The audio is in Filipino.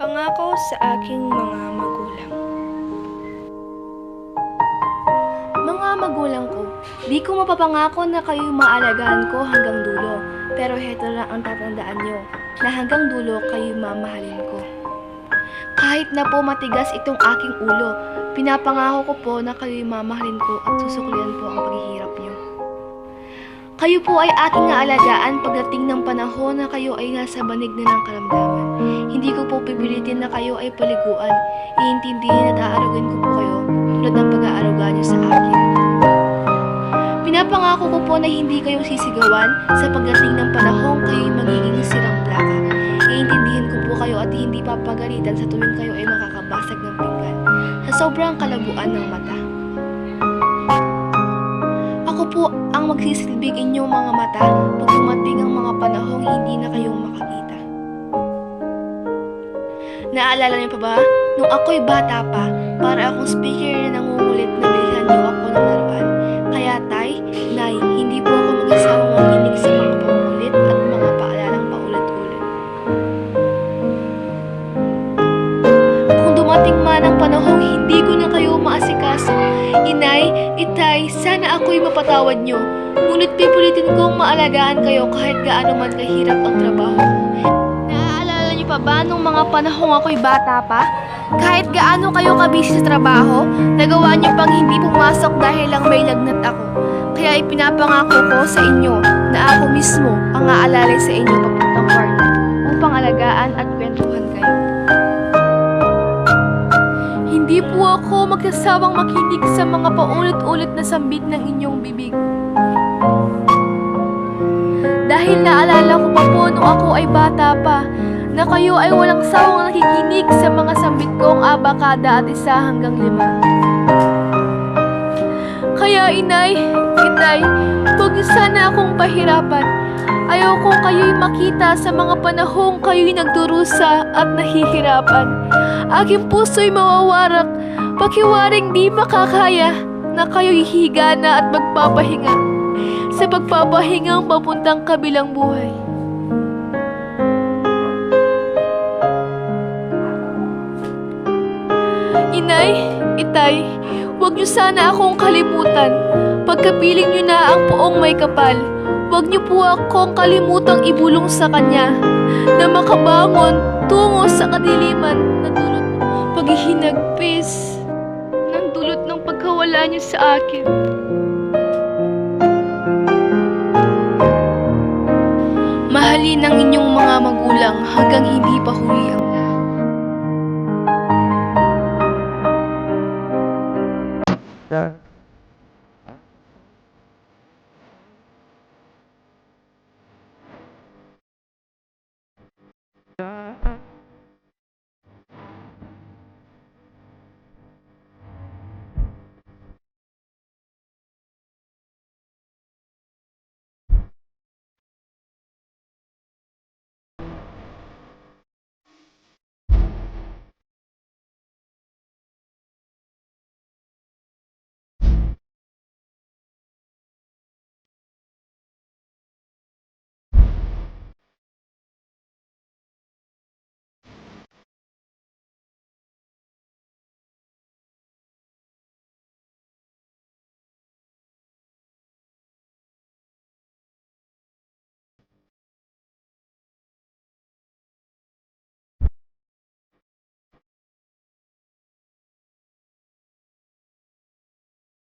Pangako sa aking mga magulang. Mga magulang ko, di ko mapapangako na kayo maalagaan ko hanggang dulo. Pero heto lang ang tatandaan nyo, na hanggang dulo kayo mamahalin ko. Kahit na po matigas itong aking ulo, pinapangako ko po na kayo mamahalin ko at susuklian po ang paghihirap nyo. Kayo po ay aking aalagaan pagdating ng panahon na kayo ay nasa banig na ng karamdaman. Hindi ko po pipilitin na kayo ay paliguan. Iintindihin at aarugin ko po kayo tulad ng pag-aaruga niyo sa akin. Pinapangako ko po na hindi kayo sisigawan sa pagdating ng panahon kayo'y magiging sirang plaka. Iintindihin ko po kayo at hindi papagalitan sa tuwing kayo ay makakabasag ng pinggan sa sobrang kalabuan ng mata. Po ang magsisilbing inyong mga mata pag dumating ang mga panahong hindi na kayong makakita. Naalala niyo pa ba? Nung ako'y bata pa, para akong speaker na nangungulit na itay, sana ako'y mapatawad nyo. Ngunit pipulitin kong maalagaan kayo kahit gaano man kahirap ang trabaho. Naaalala niyo pa ba nung mga panahong ako'y bata pa? Kahit gaano kayo kabisi sa trabaho, nagawa niyo pang hindi pumasok dahil lang may lagnat ako. Kaya ipinapangako ko sa inyo na ako mismo ang aalalay sa inyo papuntang kwarto upang alagaan at Hindi po ako magsasawang makinig sa mga paulit-ulit na sambit ng inyong bibig. Dahil naalala ko pa po nung ako ay bata pa, na kayo ay walang sawang nakikinig sa mga sambit kong abakada at isa hanggang lima. Kaya inay, itay, huwag sana akong pahirapan. Ayaw kong kayo'y makita sa mga panahong kayo'y nagdurusa at nahihirapan. Aking puso'y mawawarak, pakiwaring di makakaya na kayo'y higa na at magpapahinga sa pagpapahingang papuntang kabilang buhay. Inay, itay, huwag niyo sana akong kalimutan. Pagkapiling niyo na ang poong may kapal, huwag niyo po akong kalimutang ibulong sa kanya na makabangon tungo sa kadiliman na dulot ng paghihinagpis ng dulot ng pagkawala niyo sa akin. Mahalin ang inyong mga magulang hanggang hindi pa huli ang sir.